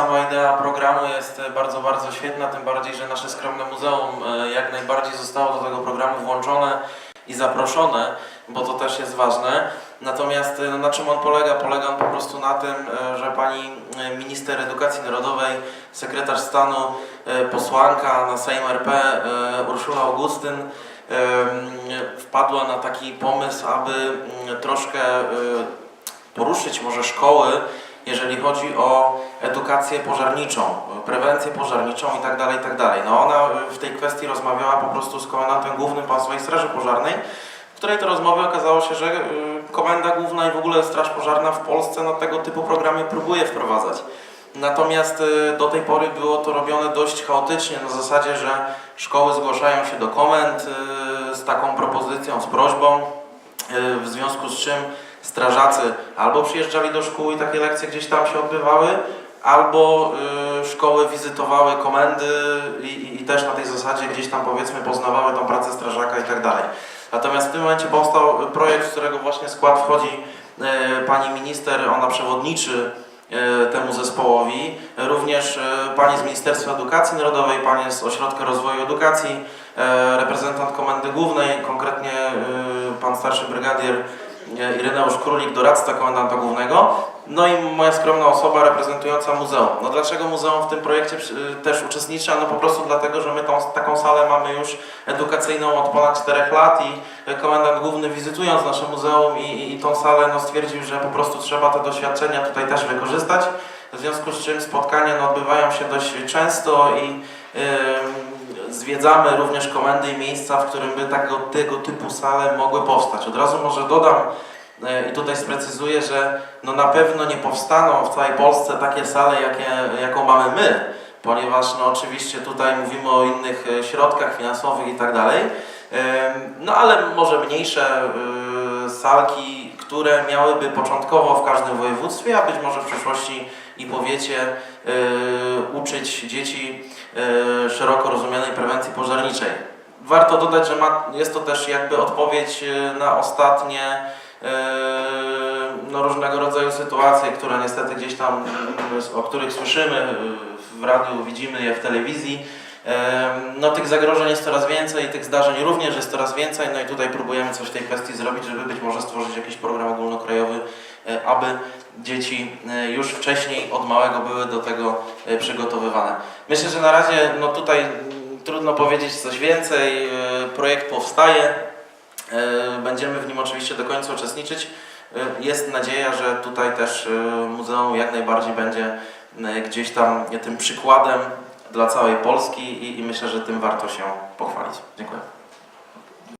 Sama idea programu jest e, bardzo, bardzo świetna, tym bardziej, że nasze skromne muzeum e, jak najbardziej zostało do tego programu włączone i zaproszone, bo to też jest ważne. Natomiast e, na czym on polega? Polega on po prostu na tym, że pani minister edukacji narodowej, sekretarz stanu, posłanka na Sejm RP Urszula Augustyn wpadła na taki pomysł, aby mm, troszkę poruszyć może szkoły, jeżeli chodzi o edukację pożarniczą, prewencję pożarniczą i tak dalej, tak dalej. No ona w tej kwestii rozmawiała po prostu z komendantem głównym Państwowej Straży Pożarnej, w której to rozmowie okazało się, że y, Komenda Główna i w ogóle Straż Pożarna w Polsce no, tego typu programy próbuje wprowadzać. Natomiast y, do tej pory było to robione dość chaotycznie, na zasadzie, że szkoły zgłaszają się do komend y, z taką propozycją, z prośbą, w związku z czym strażacy albo przyjeżdżali do szkół i takie lekcje gdzieś tam się odbywały, albo y, szkoły wizytowały komendy i, i, i też na tej zasadzie gdzieś tam powiedzmy poznawały tą pracę strażaka i tak dalej. Natomiast w tym momencie powstał projekt, w którego właśnie skład wchodzi y, pani minister, ona przewodniczy y, temu zespołowi, również y, pani z Ministerstwa Edukacji Narodowej, pani z Ośrodka Rozwoju Edukacji, y, reprezentant Komendy Głównej, konkretnie pan starszy brygadier Ireneusz Królik, doradca komendanta głównego, no i moja skromna osoba reprezentująca muzeum. No dlaczego muzeum w tym projekcie przy- też uczestniczy? No po prostu dlatego, że my tą, taką salę mamy już edukacyjną od ponad 4 lat i e, komendant główny wizytując nasze muzeum i, i, tą salę no stwierdził, że po prostu trzeba te doświadczenia tutaj też wykorzystać. W związku z czym spotkania no, odbywają się dość często i ym, zwiedzamy również komendy i miejsca, w którym by tego, tego typu sale mogły powstać. Od razu może dodam e, i tutaj sprecyzuję, że no na pewno nie powstaną w całej Polsce takie sale, jakie, jaką mamy my, ponieważ no oczywiście tutaj mówimy o innych e, środkach finansowych i tak dalej. Ym, No ale może mniejsze salki, które miałyby początkowo w każdym województwie, a być może w przyszłości i powiecie y, uczyć dzieci y, szeroko rozumianej prewencji pożarniczej. Warto dodać, że ma, jest to też jakby odpowiedź y, na ostatnie no, różnego rodzaju sytuacje, które niestety gdzieś tam, o których słyszymy w radiu, widzimy je w telewizji. No tych zagrożeń jest coraz więcej, tych zdarzeń również jest coraz więcej, no i tutaj próbujemy coś w tej kwestii zrobić, żeby być może stworzyć jakiś program ogólnokrajowy, e, aby dzieci e, już wcześniej od małego były do tego e, przygotowywane. Myślę, że na razie no tutaj trudno powiedzieć coś więcej, projekt powstaje, będziemy w nim oczywiście do końca uczestniczyć. Jest nadzieja, że tutaj też muzeum jak najbardziej będzie gdzieś tam tym przykładem dla całej Polski i, i myślę, że tym warto się pochwalić. Dziękuję.